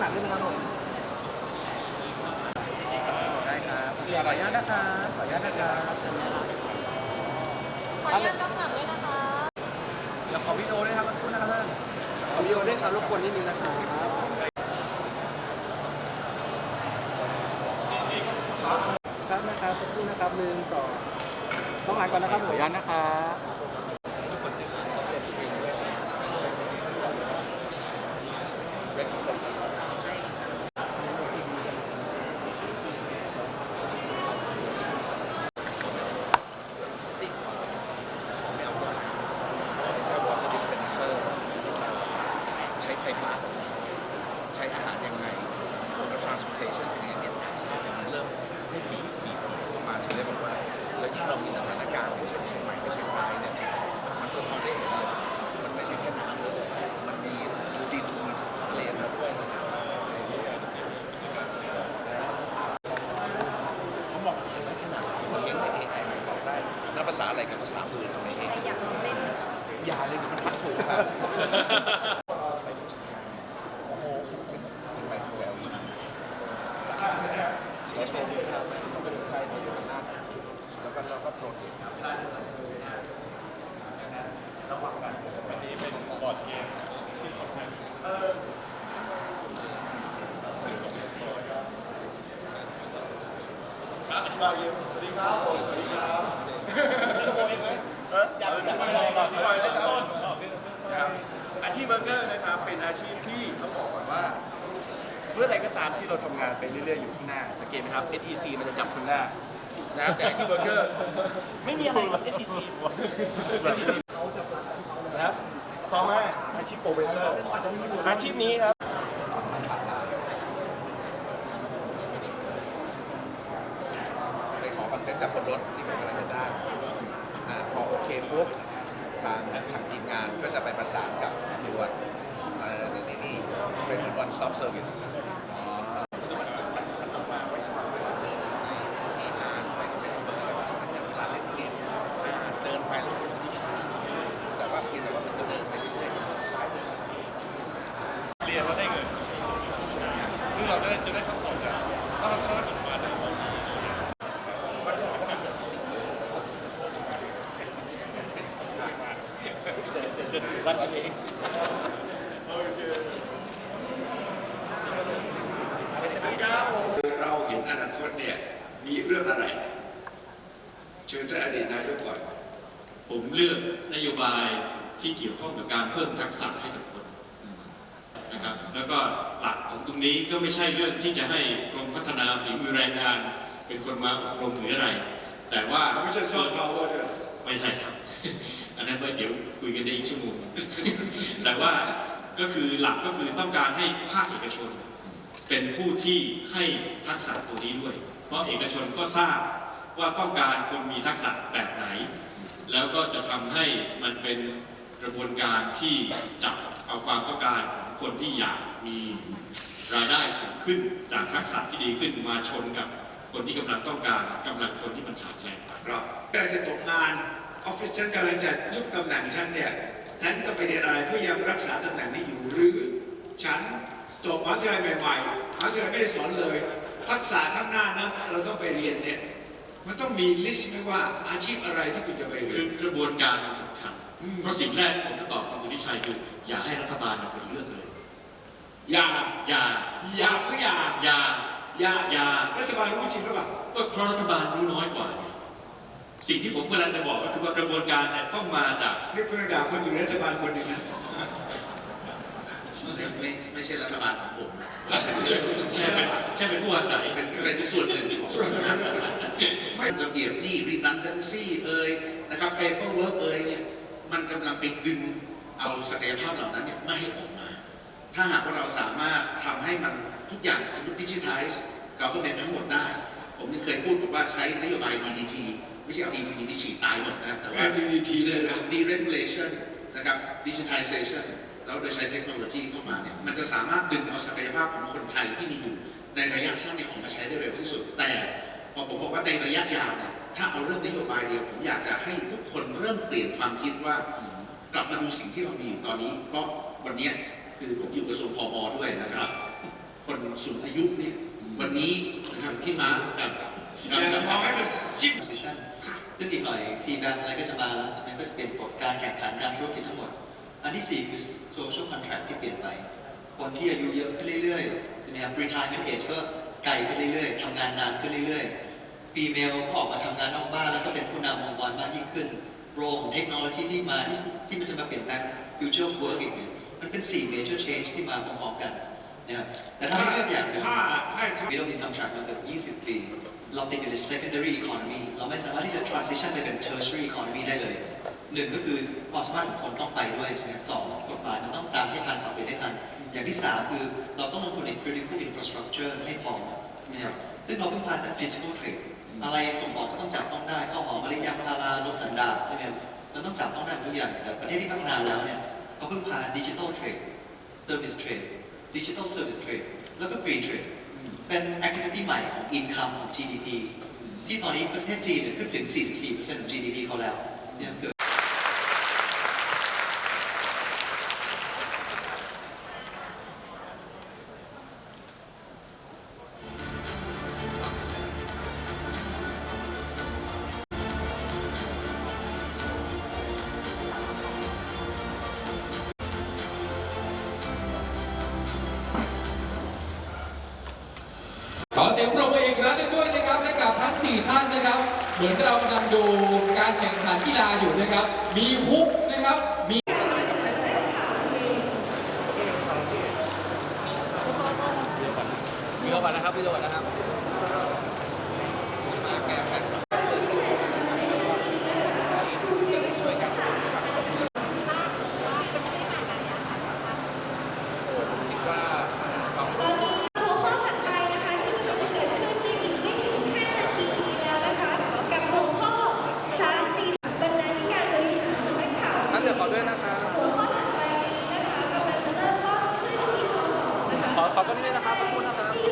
หนักนิดนึงครับผมได้ครับขออนุญาตนะครับขออนุญาตนะครับขออนุญาตกล้องหลังด้วยนะคะเดี๋ยวขอวิดีโอด้วยครับขอบคุณนะครับท่านขอวิดีโอด้วยครับรบกวนนิดนึงนะครับครับนะครับขอบคุณนะครับหนึ่งสองต้องหลังก่อนนะครับขออนุญาตนะครับ แค่ water dispenser ใช้ไฟฟ้าจากไหน ใช้อาหารยังไงแล้ว transportation เป็นยังไงเนี่ยต่างชาติเนี่ยมันเริ่มให้บีบบีบบีบเข้ามาถึงได้บอกว่า แล้วยิ่งเรามีสถานการณ์อย่างเช่นเชียงใหม่กับเชียงรายเนี่ยมันสะท้อนได้เห็นเลยมันไม่ใช่แค่น้ำเลยมันมีดินมีเพลนมาด้วยนะครับเขาบอกเห็นได้ขนาดเลี้ยงใน AI มันบอกได้นับภาษาอะไรกับภาษามือทำไม AI อยากเล่นอย่าเลยเดี๋ยวมันทักถูกครับไปดูสัญญาณโอ้โหเป็นไปดูแล้วเราโชว์มือครับมันเป็นใช้เป็นสามารถแล้วก็เราก็โปรเทคครับ นะครับอาชีพเบอร์เกอร์นะครับเป็นอาชีพที่ต้องบอกก่อนว่า เมื่อใดก็ตามที่เราทำงานไปเรื่อยๆอยู่ข้างหน้าสังเกตไหมครับ SEC มันจะจับข้างหน้านะครับแต่อาชีพเบอร์เกอร์ไม่มีอะไรกับ SEC SEC นะครับต่อมาอาชีพโปรเฟสเซอร์อาชีพนี้ครับ ไปขอคอนเซ็ปต์จากคนรถที่ผมกำลังจะจ้างอ่าพอโอเคปุ๊บทางทางทีมงานก็จะไปประสานกับตำรวจอะไรในนี่เป็น one stop service มันมันมันต้องมาไว้สำหรับเวลาเดินในที่ร้านไปไม่ต้องเปิดอะไรฉะนั้นเนี่ยเวลาเล่นเกมอ่าเดินไปแล้วมันจะมีแต่ว่าเพียงแต่ว่ามันจะเดินไปเรื่อยๆเดินซ้ายเดินขวา เรียนแล้วได้เงินคือเราจะได้จะได้คำตอบจากถ้ามันถ้ามันอีกมาได้บอก เราเห็นอนาคตเนี่ยมีเรื่องอะไร เชิญท่านอดีตนายกก่อนผมเลือกนโยบายที่เกี่ยวข้องกับการเพิ่มทักษะให้กับคนนะครับ แล้วก็หลักของตรงนี้ก็ไม่ใช่เรื่องที่จะให้กรมพัฒนาฝีมือแรงงาน เป็นคนมาอบรมหรืออะไร แต่ว่าไม่ใช่ซอฟต์พาวเวอร์ด้วยไม่ใช่ครับ อันนั้นไว้เดี๋ยวคุยกันได้อีกชั่วโมงแต่ว่าก็คือหลักก็คือต้องการให้ภาคเอกชน เป็นผู้ที่ให้ทักษะตัวนี้ด้วย เพราะเอกชนก็ทราบว่าต้องการคนมีทักษะแบบไหน แล้วก็จะทำให้มันเป็นกระบวนการที่จับเอาความต้องการของคนที่อยากมีรายได้สูงขึ้นจากทักษะที่ดีขึ้นมาชนกับคนที่กำลังต้องการกำลังคนที่มันขาดแคลนไปเรากำลังจะตกงานออฟฟิศฉันกำลังจะยุบตำแหน่งฉันเนี่ยฉันต้องไปเรียนอะไรเพื่อยังรักษาตำแหน่งนี้อยู่หรือ จบมหาวิทยาลัยใหม่ๆมหาวิทยาลัยไม่ได้สอนเลย ทักษะข้างหน้านั้นเราต้องไปเรียนเนี่ยมันต้องมีลิสต์ไหมว่าอาชีพอะไรที่คุณจะไปเรีคืยอนกระบวนการมันสำคัญเพราะสิ่งแรกที่ผมจะตอบคุณสุนิชัยคือ อย่าให้รัฐบาลเป็นเลือกเลย อย่าอย่า อย่าก็อย่าอย่า อย่าอย่า รัฐบาลรู้จริงหรือเปล่าก็เพราะรัฐบาลรู้น้อยกว่าไงสิ่งที่ผมกำลังจะบอกก็คือว่ากระบวนการเนี่ยต้องมาจาก นี่เพื่อนด่าคนอยู่ในรัฐบาลคนหนึ่งนะ ไม่ไม่ใช่รัฐบาลของผมนะแค่เป็นแค่เป็นผู้อาศัยเป็นเป็นส่วนหนึ่งของระเบียบหนี้ redundancy เอ่ยนะครับ paperwork เอ่ยเนี่ยมันกำลังไปดึงเอาศักยภาพเหล่านั้นเนี่ยไม่ให้ออกมา ถ้าหากว่าเราสามารถทำให้มันทุกอย่างสมมติดิจิทัล government ทั้งหมดได้ ผมยังเคยพูดบอกว่าใช้นโยบาย DDT ไม่ใช่เอา DDT ไปฉีดตายหมดนะแต่ว่า DDT เลยนะ deregulation นะครับ digitization แล้วโดยใช้เทคโนโลยีเข้ามาเนี่ยมันจะสามารถดึงเอาศักยภาพของคนไทยที่มีอยู่ในระยะสั้นเนี่ยออกมาใช้ได้เร็วที่สุด แต่พอผมบอกว่าในระยะยาวเนี่ยถ้าเอาเรื่องนโยบายเดียวผมอยากจะให้ทุกคนเริ่มเปลี่ยนความคิดว่ากลับมาดูสิ่งที่เรามีอยู่ตอนนี้ เพราะวันนี้คือผมอยู่กระทรวงพมด้วยนะครับ คนสูงอายุเนี่ยวันนี้นะครับที่มากับกับบมองให้มันจิ๊บซึ่งอีกหน่อย C bank อะไรก็จะมาแล้วใช่ไหมก็จะเป็นกฎการแข่งขันการธุรกิจทั้งหมด อันที่ 4 คือ social contract ที่เปลี่ยนไป คนที่อายุเยอะขึ้นเรื่อยๆใช่ไหมครับ retirement age ก็ไกลขึ้นเรื่อยๆทำงานนานขึ้นเรื่อยๆ female ก็ออกมาทำงานนอกบ้านแล้วก็เป็นผู้นำองค์กรมากยิ่งขึ้น โรของเทคโนโลยีที่มาที่ที่มันจะมาเปลี่ยนแปลง future of work อีกเนี่ยมันเป็น 4 major change ที่มาพร้อมๆกันนะครับแต่ถ้าให้เลือกอย่างหนึ่งถ้าให้ถ้ามีเรามีทำ track มาเกือบ20 ปี เราติดอยู่ใน secondary economy เราไม่สามารถที่จะ transition ไปเป็น tertiary economy ได้เลย หนึ่งก็คือความสามารถของคนต้องไปด้วยใช่ไหมสองกฎหมายมันต้องตามให้ทันปรับเปลี่ยนให้ทัน อย่างที่สามคือเราต้องลงทุนใน critical infrastructure ให้พอนะครับซึ่งเราเพิ่งพาแต่ physical trade อะไรส่งออกก็ต้องจับต้องได้ข้าวหอมมะลิยางพารารถสันดาปใช่ไหมครับมันต้องจับต้องได้ทุกอย่างแต่ประเทศที่พัฒนาแล้วเนี่ยเขาเพิ่งพา digital trade service trade digital service trade แล้วก็ green trade เป็น activity ใหม่ของ income ของ GDP ที่ตอนนี้ประเทศจีนเนี่ยขึ้นถึง 44%ของ GDP เขาแล้วเนี่ย เหมือนเรากำลังดูการแข่งขันกีฬาอยู่นะครับ มีฮุกนะครับ มีวิดีโอก่อนนะครับวิดีโอก่อนนะครับ มาแก้แฟนจะได้ช่วยกันคิดว่าความ ตอนนี้หัวข้อถัดไปนะคะที่จะเกิดขึ้นในอีกไม่ถึง5นาทีนี้แล้วนะคะ กับหัวข้อชาติบรรณาธิการบริหารสำนักข่าว ท่านเดี๋ยวขอด้วยนะครับ หัวข้อถัดไปนี้นะคะกำลังจะเริ่มต้น ขอบคุณที่นนะครับขอบคุณนะครับ